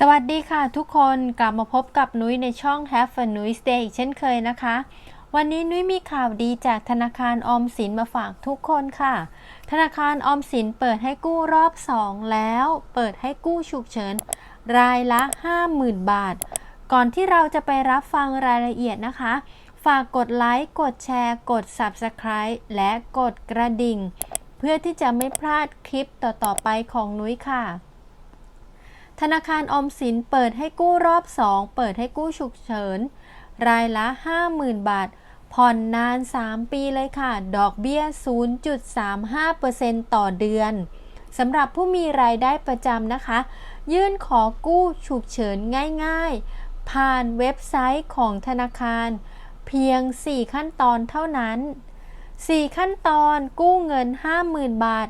สวัสดีค่ะทุกคนกลับมาพบกับนุ้ยในช่อง Have a Nuis Day อีกเช่นเคยนะคะ วันนี้นุ้ยมีข่าวดีจากธนาคารออมสินมาฝากทุกคนค่ะ ธนาคารออมสินเปิดให้กู้รอบ 2 แล้ว เปิดให้กู้ฉุกเฉิน รายละ 50,000 บาท ก่อนที่เราจะไปรับฟังรายละเอียดนะคะ ฝากกดไลค์กดแชร์ กด Subscribe และกดกระดิ่ง เพื่อที่จะไม่พลาดคลิปต่อๆไปของนุ้ยค่ะ ธนาคารออมสินเปิดให้กู้รอบ 2 เปิดให้กู้ฉุกเฉิน รายละ 50,000 บาท ผ่อนนาน 3 ปีเลยค่ะ ดอกเบี้ย 0.35%ต่อเดือนสำหรับผู้มีรายได้ประจำนะคะ ยื่นขอกู้ฉุกเฉินง่ายๆ ผ่านเว็บไซต์ของธนาคาร เพียง 4 ขั้นตอนเท่านั้น 4 ขั้นตอนกู้เงิน 50,000 บาท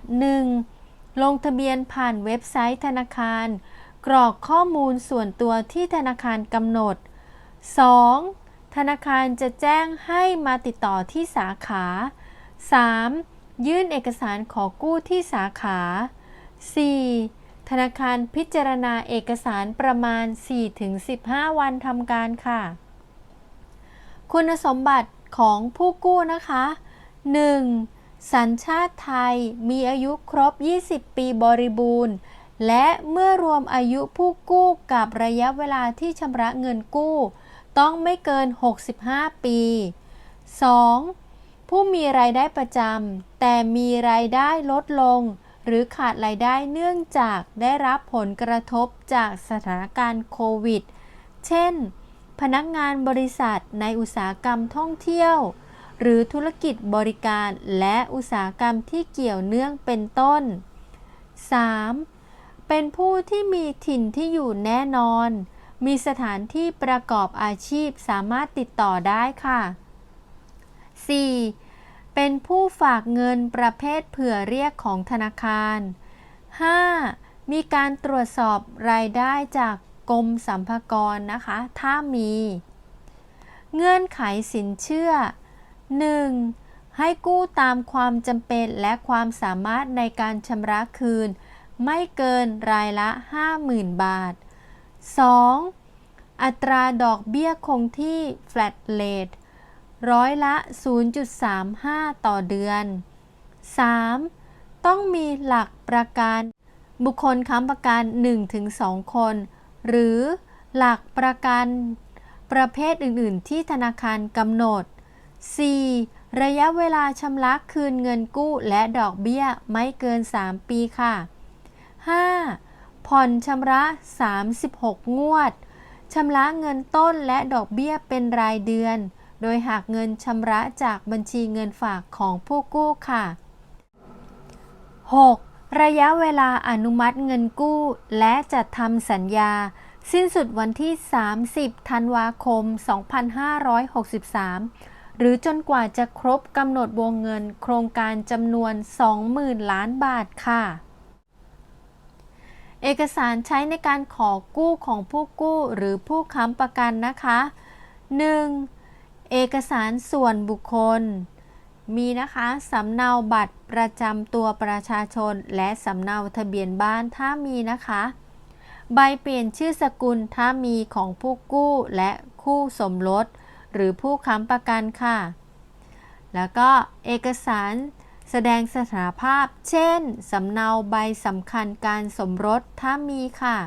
1. ลงทะเบียนผ่านเว็บไซต์ธนาคาร กรอกข้อมูลส่วนตัวที่ธนาคารกำหนด 2. ธนาคารจะแจ้งให้มาติดต่อที่สาขา 3. ยื่นเอกสารขอกู้ที่สาขา 4. ธนาคารพิจารณาเอกสารประมาณ 4-15 วันทำการค่ะ คุณสมบัติของผู้กู้นะคะ 1. สัญชาติไทยมีอายุครบ 20 ปีบริบูรณ์ และเมื่อรวมอายุผู้กู้กับระยะเวลาที่ชำระเงินกู้ ต้องไม่เกิน 65 ปี 2. ผู้มีรายได้ประจำแต่มีรายได้ลดลง หรือขาดรายได้เนื่องจากได้รับผลกระทบจากสถานการณ์โควิด เช่น พนักงานบริษัทในอุตสาหกรรมท่องเที่ยว หรือธุรกิจบริการและอุตสาหกรรมที่เกี่ยวเนื่องเป็นต้น 3. เป็นผู้ที่มีถิ่นที่อยู่แน่นอน มีสถานที่ประกอบอาชีพสามารถติดต่อได้ค่ะ 4. เป็นผู้ฝากเงินประเภทเผื่อเรียกของธนาคาร 5. มีการตรวจสอบรายได้จากกรมสัมภากรนะคะ ถ้ามี เงื่อนไขสินเชื่อ 1. ให้กู้ตามความจำเป็นและความสามารถในการชำระคืน ไม่เกินรายละ 50,000 บาท 2. อัตราดอกเบี้ยคงที่ flat rate ร้อยละ 0.35 ต่อเดือน 3. ต้องมีหลักประกัน บุคคลค้ำประกัน 1-2 คน หรือหลักประกันประเภทอื่น ๆ ที่ธนาคารกำหนด 4. ระยะเวลาชำระคืนเงินกู้และดอกเบี้ยไม่เกิน 3 ปีค่ะ 5. ผ่อนชำระ 36 งวดชำระเงินต้นและดอกเบี้ยเป็นรายเดือน โดยหากเงินชำระจากบัญชีเงินฝากของผู้กู้ค่ะ 6. ระยะเวลาอนุมัติเงินกู้และจัดทำสัญญา สิ้นสุดวันที่ 30 ธันวาคม 2563 หรือจนกว่าจะครบกำหนดวงเงินโครงการจำนวน 20,000 ล้านบาทค่ะ เอกสารใช้ในการขอกู้ของผู้กู้หรือผู้ค้ำประกันนะคะ 1. เอกสารส่วนบุคคล มีนะคะสำเนาบัตรประจำตัวประชาชน และสำเนาทะเบียนบ้านถ้ามีนะคะ ใบเปลี่ยนชื่อสกุลถ้ามีของผู้กู้และคู่สมรส หรือผู้ค้ำประกันค่ะ แล้วก็เอกสาร แสดงสถานภาพ เช่น สำเนาใบสำคัญการสมรสถ้ามีค่ะ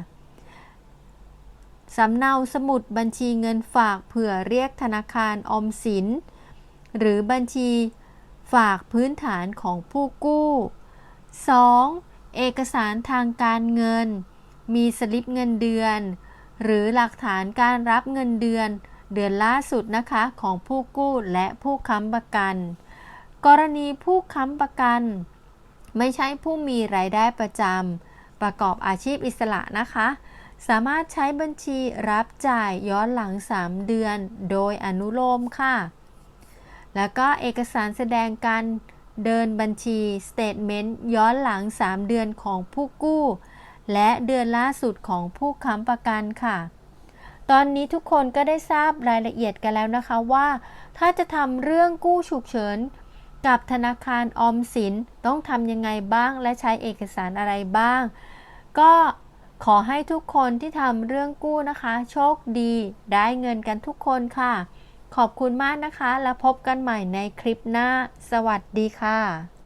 สำเนาสมุดบัญชีเงินฝากเผื่อเรียกธนาคารออมสิน หรือบัญชีฝากพื้นฐานของผู้กู้ 2. เอกสารทางการเงิน มีสลิปเงินเดือน หรือหลักฐานการรับเงินเดือน เดือนล่าสุดนะคะของผู้กู้และผู้ค้ำประกัน กรณีผู้ค้ำประกัน ไม่ใช่ผู้มีรายได้ประจำประกอบอาชีพอิสระนะคะ สามารถใช้บัญชีรับจ่ายย้อนหลัง 3 เดือน โดยอนุโลมค่ะ แล้วก็เอกสารแสดงการเดินบัญชี Statement ย้อนหลัง 3 เดือนของผู้กู้ และเดือนล่าสุดของผู้ค้ำประกันค่ะ ตอนนี้ทุกคนก็ได้ทราบรายละเอียดกันแล้วนะคะว่า ถ้าจะทำเรื่องกู้ฉุกเฉิน กับธนาคารออมสินต้องทำยังไงบ้างและใช้เอกสารอะไรบ้าง ก็ขอให้ทุกคนที่ทำเรื่องกู้นะคะ โชคดีได้เงินกันทุกคนค่ะ ขอบคุณมากนะคะ แล้วพบกันใหม่ในคลิปหน้า สวัสดีค่ะ